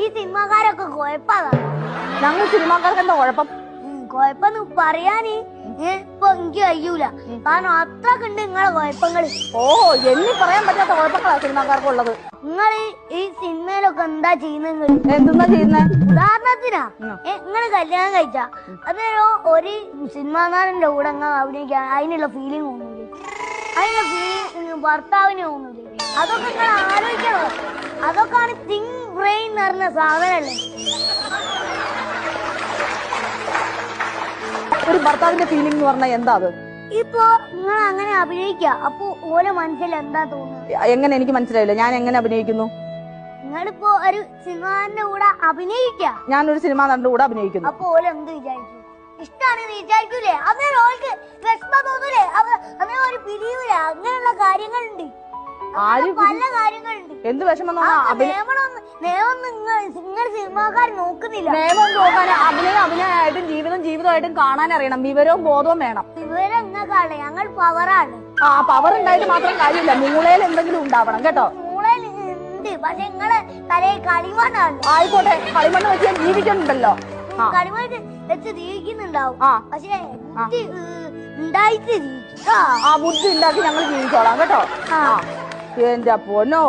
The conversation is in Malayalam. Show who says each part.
Speaker 1: ഈ സിനിമാക്കാരൊക്കെ കുഴപ്പമാണ്?
Speaker 2: ഞങ്ങൾ സിനിമാക്കാർക്ക് എന്താ കുഴപ്പം?
Speaker 1: കുഴപ്പന്ന് പറയാനേ ഇപ്പൊ എനിക്ക് കഴിയൂല. കാരണം അത്രയ്ക്ക് ഉണ്ട് നിങ്ങളെ കുഴപ്പങ്ങൾ
Speaker 2: ഓ എണ്ണി പറയാൻ പറ്റാത്ത കുഴപ്പങ്ങളാ സിനിമാക്കാർക്ക് ഉള്ളത്.
Speaker 1: നിങ്ങൾ ഈ സിനിമയിലൊക്കെ എന്താ ചെയ്യുന്നത്
Speaker 2: എന്താ ചെയ്യുന്നേ?
Speaker 1: ഉദാഹരണത്തിനാ. നിങ്ങൾ കല്യാണം കഴിച്ച. അതൊരു ഒരു സിനിമാ നാടന്റെ കൂടെ അഭിനയിക്കാൻ അതിനുള്ള ഫീലിംഗ് തോന്നൂലേ. അതിനുള്ള ഫീലിംഗ് ഭർത്താവിന് തോന്നൂലേ. അതൊക്കെ നിങ്ങൾ ആലോചിക്കണം. അതൊക്കെയാണ് തിങ് എന്ന് പറഞ്ഞ സാധനല്ലേ?
Speaker 2: ഒരു ഭർത്താവിന്റെ ഫീലിംഗ് എന്ന് പറഞ്ഞാൽ എന്താ അത്?
Speaker 1: ഇപ്പോ നിങ്ങൾ അങ്ങനെ അഭിനയിക്ക അപ്പൊ ഓരോ മനസ്സിൽ എന്താ തോന്നുന്നത്?
Speaker 2: എങ്ങനെ എനിക്ക് മനസ്സിലായില്ല. ഞാൻ എങ്ങനെ അഭിനയിക്കുന്നു?
Speaker 1: നിങ്ങളിപ്പോ ഒരു സിനിമാന്റെ കൂടെ അഭിനയിക്ക?
Speaker 2: ഞാനൊരു സിനിമ നടന്റെ കൂടെ അഭിനയിക്കുന്നു.
Speaker 1: അപ്പൊ ഓരോ എന്ത് വിചാരിക്കും? ഇഷ്ടമാണെന്ന് വിചാരിക്കൂലേ? അന്നേരം ഓൾക്ക് വിഷമം തോന്നൂലേ? അന്നേരം ഒരു പിരിയൂല അങ്ങനെയുള്ള കാര്യങ്ങളുണ്ട്. പല കാര്യങ്ങളുണ്ട്.
Speaker 2: എന്ത് വിഷമം
Speaker 1: നിയമം നിയമം നിങ്ങൾ നിങ്ങൾ സിനിമാക്കാർ നോക്കുന്നില്ല.
Speaker 2: നിയമം നോക്കാൻ അഭിനയം അഭിനയമായിട്ടും ജീവിതം ജീവിതമായിട്ടും കാണാൻ അറിയണം വിവരവും ബോധവും വേണം.
Speaker 1: വിവരം നിങ്ങൾക്കാണ് ഞങ്ങൾ പവറാണ്.
Speaker 2: ആ പവർ ഉണ്ടായിട്ട് മാത്രം കാര്യമില്ല. മൂളയിൽ എന്തെങ്കിലും ഉണ്ടാവണം കേട്ടോ?
Speaker 1: മൂളയിൽ ഉണ്ട് പക്ഷെ നിങ്ങളെ തലയിൽ കളിമണ്ണാണ്.
Speaker 2: ആയിക്കോട്ടെ. കളിമണ്ണ് വെച്ച് ഞാൻ ജീവിക്കുന്നുണ്ടല്ലോ. ആ.
Speaker 1: കളിമണ്ണ് വെച്ച് ജീവിക്കുന്നുണ്ടാവും. പക്ഷെ ഉണ്ടായിട്ട് ആ.
Speaker 2: ബുദ്ധി ഉണ്ടാക്കി ഞങ്ങൾ ജീവിച്ചോളാം കേട്ടോ. എന്റെ പൊന്നോ.